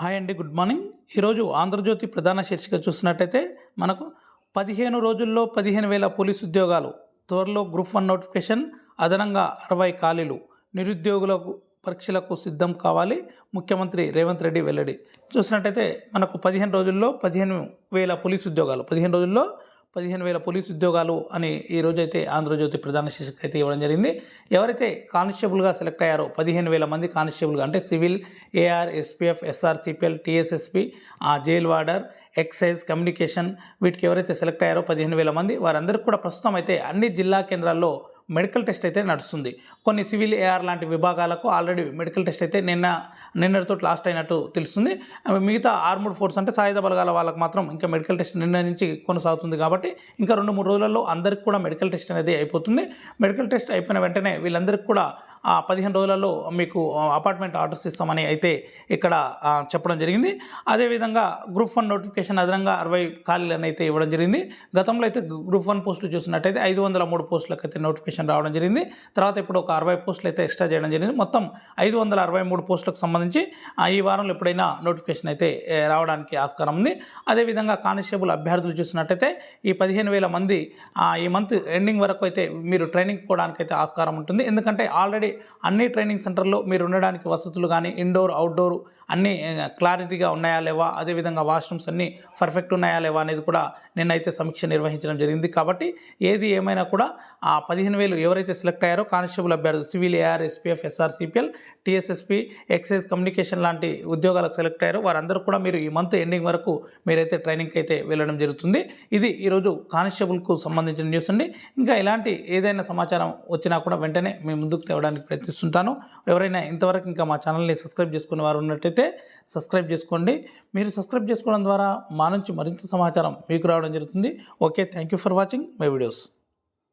Hi అండి good morning. ఈరోజు ఆంధ్రజ్యోతి ప్రధాన శీర్షిక చూసినట్టయితే మనకు పదిహేను రోజుల్లో పదిహేను వేల పోలీసు ఉద్యోగాలు త్వరలో గ్రూప్ వన్ నోటిఫికేషన్ అదనంగా అరవై ఖాళీలు నిరుద్యోగులకు పరీక్షలకు సిద్ధం కావాలి. ముఖ్యమంత్రి రేవంత్ రెడ్డి వెల్లడి. చూసినట్టయితే మనకు పదిహేను రోజుల్లో పదిహేను వేల పోలీసు ఉద్యోగాలు పదిహేను రోజుల్లో పదిహేను వేల పోలీస్ ఉద్యోగాలు అని ఈ రోజైతే ఆంధ్రజ్యోతి ప్రధాన శీర్షిక అయితే ఇవ్వడం జరిగింది. ఎవరైతే కానిస్టేబుల్గా సెలెక్ట్ అయ్యారో పదిహేను వేల మంది కానిస్టేబుల్గా అంటే civil AR SPF SR CPL TSSP jail warder excise communication వీటికి ఎవరైతే సెలెక్ట్ అయ్యారో పదిహేను వేల మంది వారందరికీ కూడా ప్రస్తుతం అయితే అన్ని జిల్లా కేంద్రాల్లో మెడికల్ టెస్ట్ అయితే నడుస్తుంది. కొన్ని సివిల్ ఏఆర్ లాంటి విభాగాలకు ఆల్రెడీ మెడికల్ టెస్ట్ అయితే నిన్న నిన్నటితో లాస్ట్ అయినట్టు తెలుస్తుంది. మిగతా ఆర్మూడ్ ఫోర్స్ అంటే సాయుధ బలగాల వాళ్ళకి మాత్రం ఇంకా మెడికల్ టెస్ట్ నిన్న నుంచి కొనసాగుతుంది కాబట్టి ఇంకా రెండు మూడు రోజులలో అందరికి కూడా మెడికల్ టెస్ట్ అనేది అయిపోతుంది. మెడికల్ టెస్ట్ అయిపోయిన వెంటనే వీళ్ళందరికీ కూడా ఆ పదిహేను రోజులలో మీకు అపార్ట్మెంట్ ఆర్డర్స్ ఇస్తామని అయితే ఇక్కడ చెప్పడం జరిగింది. అదేవిధంగా గ్రూప్ వన్ నోటిఫికేషన్ అదనంగా అరవై ఖాళీలను అయితే ఇవ్వడం జరిగింది. గతంలో అయితే గ్రూప్ వన్ పోస్టులు చూసినట్టయితే ఐదు వందల మూడు పోస్టులకు అయితే నోటిఫికేషన్ రావడం జరిగింది. తర్వాత ఇప్పుడు ఒక అరవై పోస్టులు అయితే ఎక్స్ట్రా చేయడం జరిగింది. మొత్తం ఐదు వందల అరవై మూడు పోస్టులకు సంబంధించి ఈ వారంలో ఎప్పుడైనా నోటిఫికేషన్ అయితే రావడానికి ఆస్కారం ఉంది. అదేవిధంగా కానిస్టేబుల్ అభ్యర్థులు చూసినట్టయితే ఈ పదిహేను వేల మంది ఈ మంత్ ఎండింగ్ వరకు అయితే మీరు ట్రైనింగ్ పోవడానికి అయితే ఆస్కారం ఉంటుంది. ఎందుకంటే ఆల్రెడీ అన్ని ట్రైనింగ్ సెంటర్లో మీరు ఉండడానికి వసతులు కానీ ఇండోర్ అవుట్డోర్ అన్నీ క్లారిటీగా ఉన్నాయా లేవా? అదేవిధంగా వాష్రూమ్స్ అన్నీ పర్ఫెక్ట్ ఉన్నాయా లేవా అనేది కూడా నిన్నైతే సమీక్ష నిర్వహించడం జరిగింది. కాబట్టి ఏది ఏమైనా కూడా ఆ పదిహేను వేలు ఎవరైతే సెలెక్ట్ అయ్యారో కానిస్టేబుల్ అభ్యర్థులు civil AR SPF SR CPL TSSP excise communication లాంటి ఉద్యోగాలకు సెలెక్ట్ అయ్యారో వారందరూ కూడా మీరు ఈ మంత్ ఎండింగ్ వరకు మీరైతే ట్రైనింగ్కి అయితే వెళ్ళడం జరుగుతుంది. ఇది ఈరోజు కానిస్టేబుల్కు సంబంధించిన న్యూస్ అండి. ఇంకా ఇలాంటి ఏదైనా సమాచారం వచ్చినా కూడా వెంటనే మీ ముందుకు తేవడానికి ప్రయత్నిస్తుంటాను. ఎవరైనా ఇంతవరకు ఇంకా మా ఛానల్ని సబ్స్క్రైబ్ చేసుకునే వారు ఉన్నట్టయితే సబ్స్క్రైబ్ చేసుకోండి. మీరు సబ్స్క్రైబ్ చేసుకోవడం ద్వారా మా నుంచి మరింత సమాచారం మీకు రావడం జరుగుతుంది. Okay thank you for watching my videos.